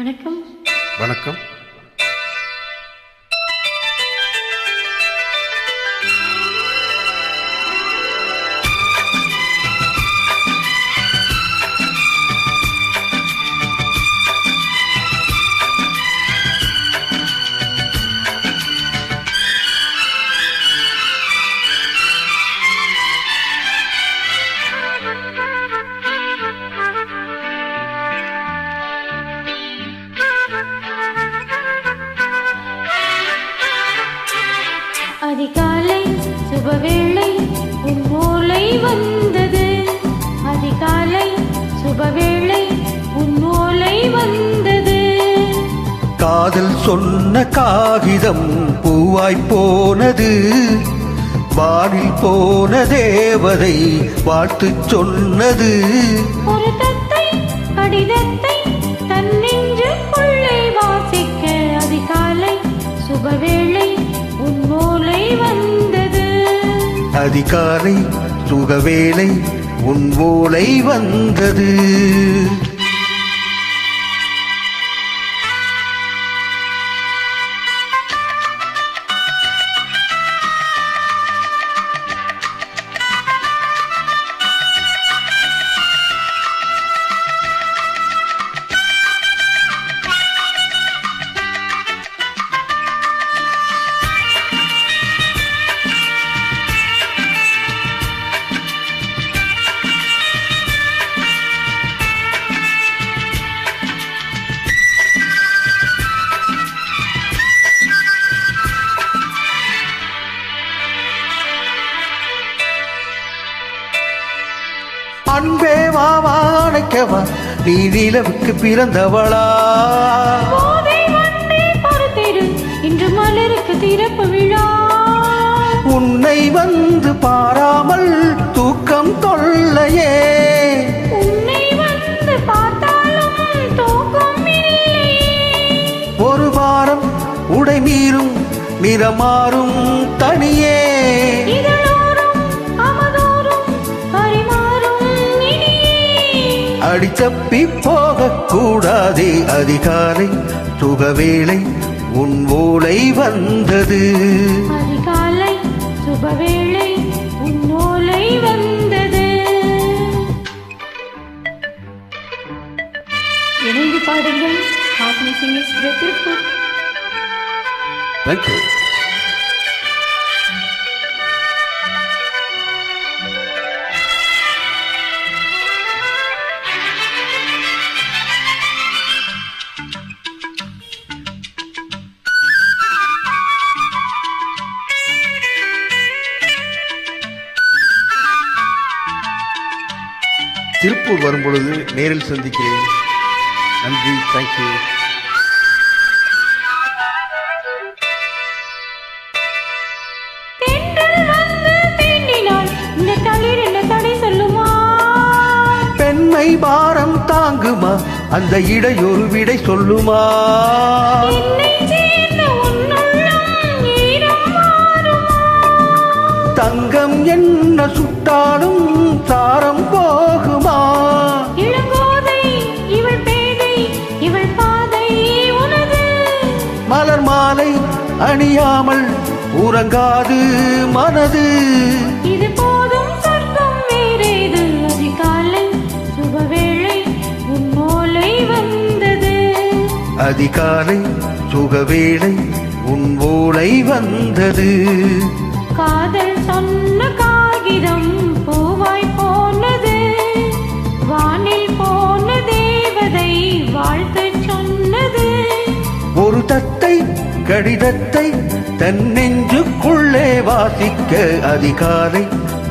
வணக்கம். வணக்கம். அதிகாலை சுபவேளை உன் ஓலை வந்தது. அதிகாலை சுபவேளை உன் ஓலை வந்தது. காதல் சொன்ன காகிதம் பூவாய் போனது. வானில் போன தேவதை வாழ்த்து சொன்னது. ஒரு தத்தை கடிதத்தை அதிகாலை சுகவேளை உன் ஓலை வந்தது. அன்பே வா வா அணைக்கவா. நீ நிலவுக்கு பிறந்தவளா. இன்று மலருக்கு திறப்பு விழா. உன்னை வந்து பாராமல் தூக்கம் கொள்ளையே உன்னை வந்து பார்த்தாலும் தூக்கம் இல்லை. ஒரு வாரம் உடை மீறும் நிறமாறும் தனியே. அடித்தப்பி போகக் கூடாதே அதிகாலை. சுகவேளை உன் ஓலை வந்தது. அதிகாலை சுபவேளை உன் ஓலை வந்தது. இணைந்து பாடுங்கள் ஆத்மி சிங்கிஸ் திருப்பூர் தேங்க்யூ திருப்பூர் வரும்பொழுது நேரில் சந்திக்கிறேன். நன்றி தேங்க்யூ பெண்மை பாரம் தாங்குமா? அந்த இடையொரு விடை சொல்லுமா? தங்கம் என்ன சுட்டாலும் சாரம் அணியாமல் உறங்காது மனது. இது போதும் சொர்க்கம் வேறேது அதிகாலை. சுபவேளை உன் ஓலை வந்தது. அதிகாலை சுகவேளை உன் ஓலை வந்தது. காதல் சொன்ன காகிதம் கடிதத்தை தன் நெஞ்சுக்குள்ளே வாசிக்க அதிகாலை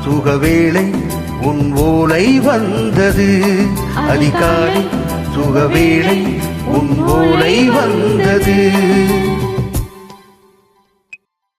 சுகவேளை உன் ஓலை வந்தது. அதிகாலை சுகவேளை உன் ஓலை வந்தது.